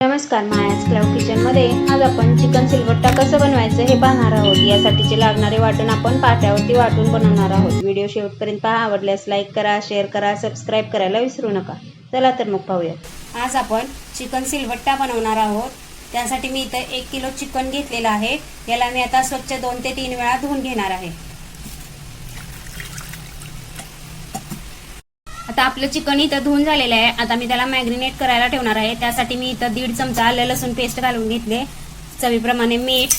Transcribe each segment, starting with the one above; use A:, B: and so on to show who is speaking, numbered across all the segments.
A: नमस्कार मायाच क्लाव किचनमध्ये आज आपण चिकन सिलबट्टा कसं बनवायचं हे पाहणार आहोत. यासाठीचे लागणारे वाटण आपण पाट्यावरती वाटून बनवणार आहोत. व्हिडिओ शेवटपर्यंत पहा. आवडल्यास लाईक करा शेअर करा सबस्क्राईब करायला विसरू नका. चला तर मग पाहूया.
B: आज आपण चिकन सिलबट्टा बनवणार आहोत. त्यासाठी मी इथं एक किलो चिकन घेतलेलं आहे. याला मी आता स्वच्छ दोन ते तीन वेळा धुवून घेणार आहे. आता आपलं चिकन इथं धुवून झालेलं आहे. आता मी त्याला मॅग्रिनेट करायला ठेवणार आहे. त्यासाठी मी इथं दीड चमचा आलं लसूण पेस्ट घालून घेतले. चवीप्रमाणे मीठ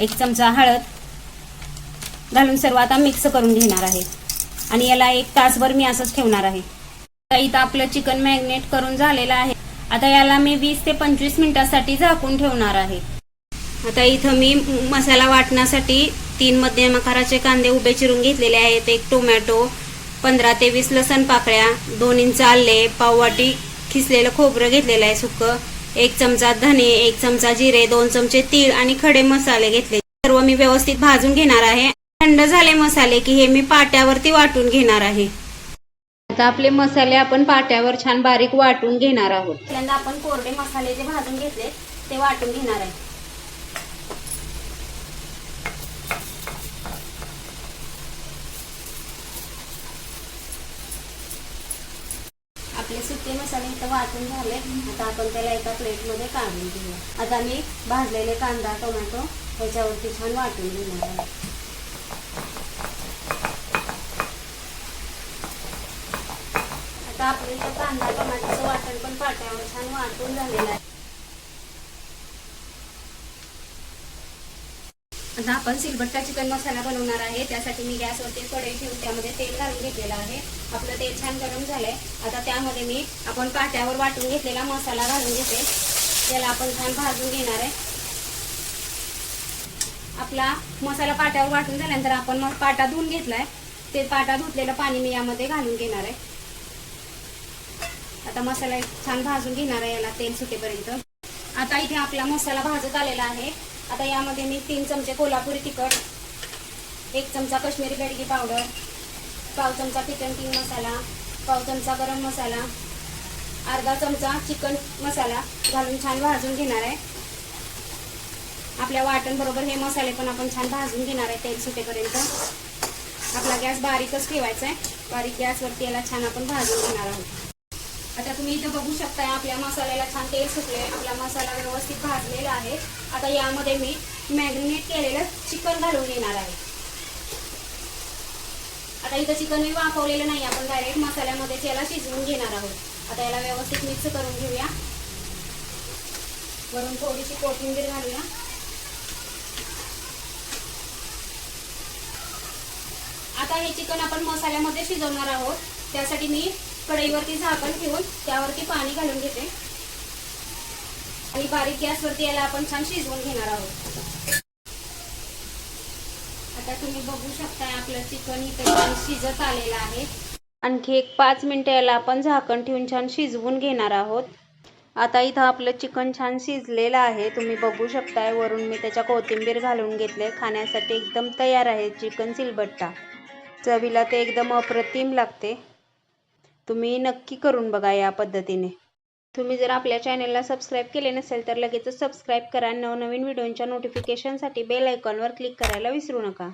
B: एक चमचा हळद घालून सर्व आता मिक्स करून घेणार आहे. आणि याला एक तासभर मी असंच ठेवणार आहे. आता इथं आपलं चिकन मॅग्नेट करून झालेलं आहे. आता याला मी वीस ते पंचवीस मिनिटासाठी झाकून ठेवणार आहे. आता इथं मी मसाला वाटण्यासाठी तीन मध्यम आकाराचे कांदे उभे चिरून घेतलेले आहेत. एक टोमॅटो पंधरा ते वीस लसण पाकळ्या दोन इंच आले पाववाटी खिसलेलं खोबरं घेतलेलं आहे सुक्क एक चमचा धने एक चमचा जिरे दोन चमचे तीळ आणि खडे मसाले घेतले. सर्व मी व्यवस्थित भाजून घेणार आहे. थंड झाले मसाले की हे मी पाट्यावरती वाटून घेणार आहे.
A: आता आपले मसाले आपण पाट्यावर छान बारीक वाटून घेणार आहोत.
B: आपण कोरडे मसाले जे भाजून घेतले ते वाटून घेणार आहे. आपले सुके मसाले इथं वाटून झाले आता आपण त्याला एका प्लेटमध्ये काढून घेऊया. आता मी भाजलेले कांदा टोमॅटो ह्याच्यावरती छान वाटून घेणार आहे. आता आपले इथं कांदा टोमॅटोचं वाटण पण पाट्यावर छान वाटून झालेलं आहे. आता आपण सिलबट्टा चिकन मसाला बनवणार आहे. त्यासाठी मी गॅसवरती कढई ठेवून त्यामध्ये तेल घालून घेतलेलं आहे. आपलं तेल छान गरम झालंय. आता त्यामध्ये मी आपण पाट्यावर वाटून घेतलेला मसाला घालून घेते. त्याला आपण छान भाजून घेणार आहे. आपला मसाला पाट्यावर वाटून झाल्यानंतर आपण मग पाटा धुवून घेतलाय. ते पाटा धुतलेलं पाणी मी यामध्ये घालून घेणार आहे. आता मसाला छान भाजून घेणार आहे. याला तेल सुटेपर्यंत. आता इथे आपला मसाला भाजत आलेला आहे. आता यामध्ये मी तीन चमचे कोल्हापुरी तिखट एक चमचा कश्मीरी बेडगी पावडर पाव चमचा किचन किंग मसाला पाव चमचा गरम मसाला अर्धा चमचा चिकन मसाला घालून छान भाजून घेणार आहे. आपल्या वाटणबरोबर हे मसाले पण आपण छान भाजून घेणार आहे तेल सुटेपर्यंत. आपला गॅस बारीकच ठेवायचा आहे. बारीक गॅसवरती याला छान आपण भाजून घेणार आहोत. आता तुम्ही इथं बघू शकताय आपल्या मसाल्याला छान तेल सुटले आपला मसाला व्यवस्थित भाजलेला आहे. आता यामध्ये मी मॅग्रिनेट केलेलं चिकन घालून घेणार आहे. आता इथं चिकन मी वाफवलेलं नाही आपण डायरेक्ट मसाल्यामध्येच याला शिजवून घेणार आहोत. आता याला व्यवस्थित मिक्स करून घेऊया. वरून थोडीशी कोथिंबीर घालूया. आता हे चिकन आपण मसाल्यामध्ये शिजवणार आहोत. त्यासाठी मी कढईवरती झाकण ठेवून त्यावरती पाणी घालून घेते. आणि बारीक गॅसवरती याला आपण छान शिजवून घेणार आहोत. आता तुम्ही बघू शकताय आपलं चिकन इथं छान शिजत आलेलं आहे.
A: आणखी एक पाच मिनिटं याला आपण झाकण ठेवून छान शिजवून घेणार आहोत. आता इथं आपलं चिकन छान शिजलेलं आहे. तुम्ही बघू शकताय वरून मी त्याच्या कोथिंबीर घालून घेतले. खाण्यासाठी एकदम तयार आहे चिकन सिलबट्टा. चवीला ते एकदम अप्रतिम लागते. तुम्ही नक्की करून बघा या पद्धतीने. तुम्ही जर आपल्या चॅनलला सबस्क्राईब केले नसेल तर लगेचच सबस्क्राईब करा. नवनवीन व्हिडिओंच्या नोटिफिकेशनसाठी बेल आयकॉनवर क्लिक करायला विसरू नका.